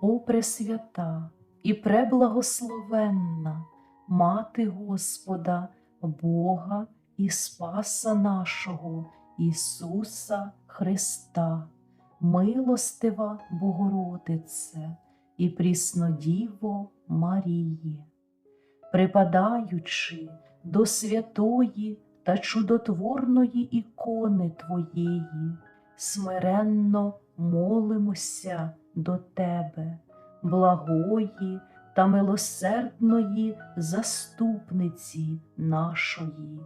О Пресвята і преблагословенна, Мати Господа, Бога і Спаса нашого, Ісуса Христа, милостива Богородице і Пріснодіво Марії, припадаючи до святої та чудотворної ікони Твоєї, смиренно молимося до Тебе, благої та милосердної заступниці нашої.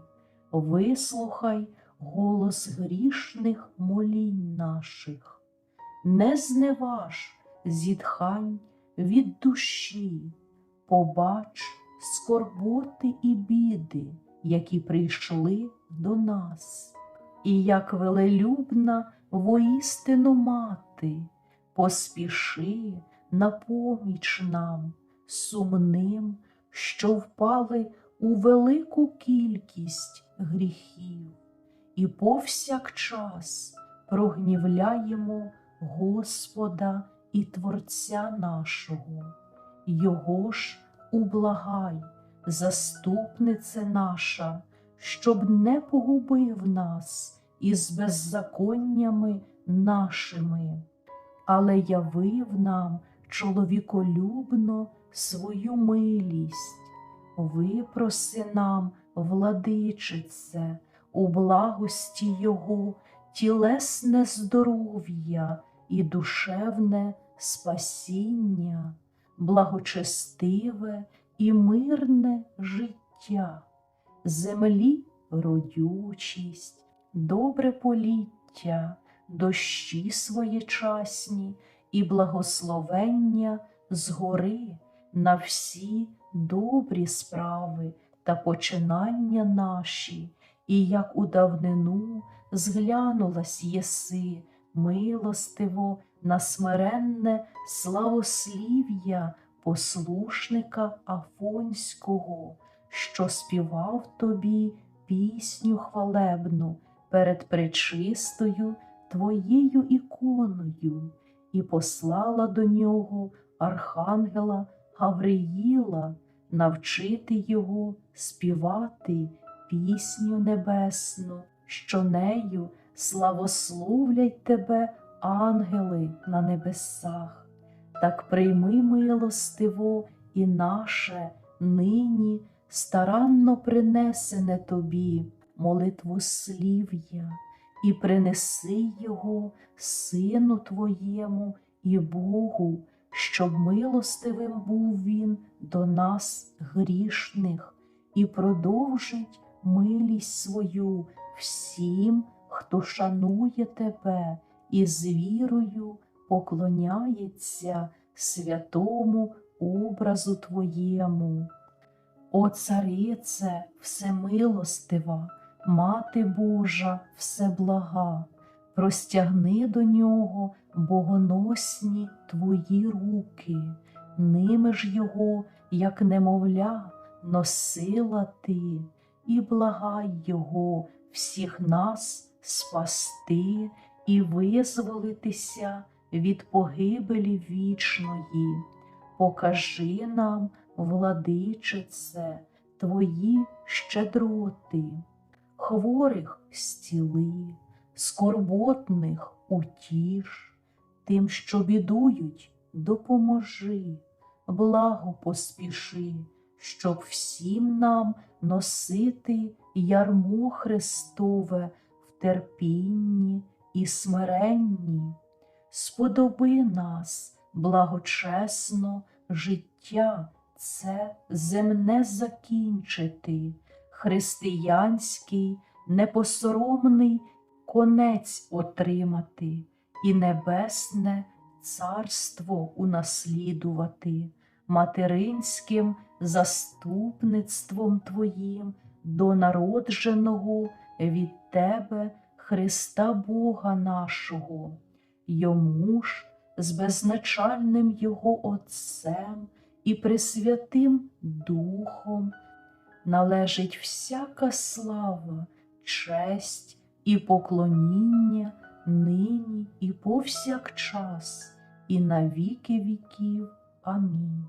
Вислухай голос грішних молінь наших, не зневаж зітхань від душі, побач скорботи і біди, які прийшли до нас, і як велелюбна воістину мати, поспіши на поміч нам, сумним, що впали у велику кількість гріхів, і повсякчас прогнівляємо Господа і Творця нашого, Його ж ублагай, заступнице наша, щоб не погубив нас із беззаконнями нашими, але явив нам чоловіколюбно свою милість, випроси нам, владичице, у благості Його тілесне здоров'я і душевне спасіння, благочестиве і мирне життя, землі родючість, добре поліття, дощі своєчасні і благословення згори на всі добрі справи та починання наші, і як у давнину зглянулась єси, милостиво на смиренне славослів'я послушника Афонського, що співав тобі пісню хвалебну перед пречистою твоєю іконою, і послала до нього архангела Гавриїла навчити його співати пісню небесну, що нею славословлять тебе ангели на небесах. Так прийми милостиво і наше нині старанно принесене тобі молитву слів'я, і принеси його Сину Твоєму і Богу, щоб милостивим був Він до нас грішних, і продовжить милість свою всім, хто шанує тебе і з вірою поклоняється святому образу Твоєму. О царице всемилостива, Мати Божа всеблага, простягни до нього богоносні твої руки, ними ж його, як немовля, носила ти, і благай його всіх нас спасти і визволитися від погибелі вічної. Покажи нам, владичице, твої щедроти, хворих зціли, скорботних утіш, тим, що бідують, допоможи, благо поспіши, щоб всім нам носити ярмо Христове в терпінні і смиренні. Сподоби нас благочесно життя це земне закінчити, християнський, непосоромний конець отримати і небесне царство унаслідувати, материнським заступництвом Твоїм до народженого від Тебе Христа Бога нашого, йому ж з беззначальним Його Отцем і Пресвятим Духом належить всяка слава, честь і поклоніння нині і повсякчас, і на віки віків. Амінь.